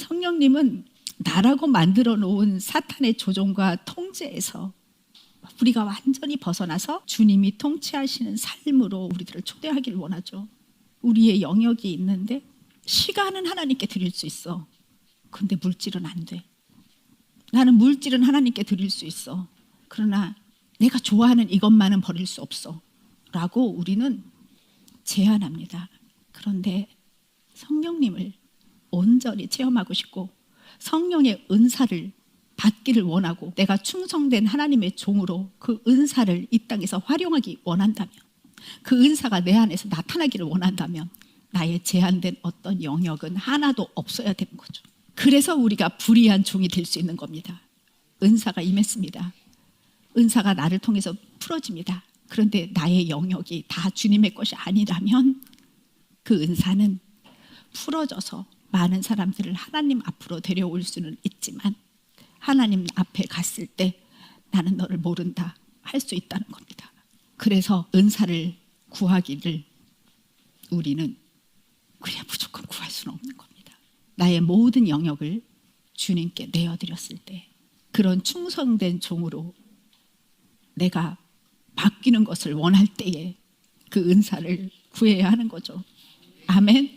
성령님은 나라고 만들어 놓은 사탄의 조종과 통제에서 우리가 완전히 벗어나서 주님이 통치하시는 삶으로 우리들을 초대하기를 원하죠. 우리의 영역이 있는데 시간은 하나님께 드릴 수 있어. 근데 물질은 안 돼. 나는 물질은 하나님께 드릴 수 있어. 그러나 내가 좋아하는 이것만은 버릴 수 없어. 라고 우리는 제안합니다. 그런데 성령님을 온전히 체험하고 싶고 성령의 은사를 받기를 원하고 내가 충성된 하나님의 종으로 그 은사를 이 땅에서 활용하기 원한다면 그 은사가 내 안에서 나타나기를 원한다면 나의 제한된 어떤 영역은 하나도 없어야 되는 거죠. 그래서 우리가 불의한 종이 될 수 있는 겁니다. 은사가 임했습니다. 은사가 나를 통해서 풀어집니다. 그런데 나의 영역이 다 주님의 것이 아니라면 그 은사는 풀어져서 많은 사람들을 하나님 앞으로 데려올 수는 있지만 하나님 앞에 갔을 때 나는 너를 모른다 할 수 있다는 겁니다. 그래서 은사를 구하기를 우리는 그냥 무조건 구할 수는 없는 겁니다. 나의 모든 영역을 주님께 내어드렸을 때 그런 충성된 종으로 내가 바뀌는 것을 원할 때에 그 은사를 구해야 하는 거죠. 아멘.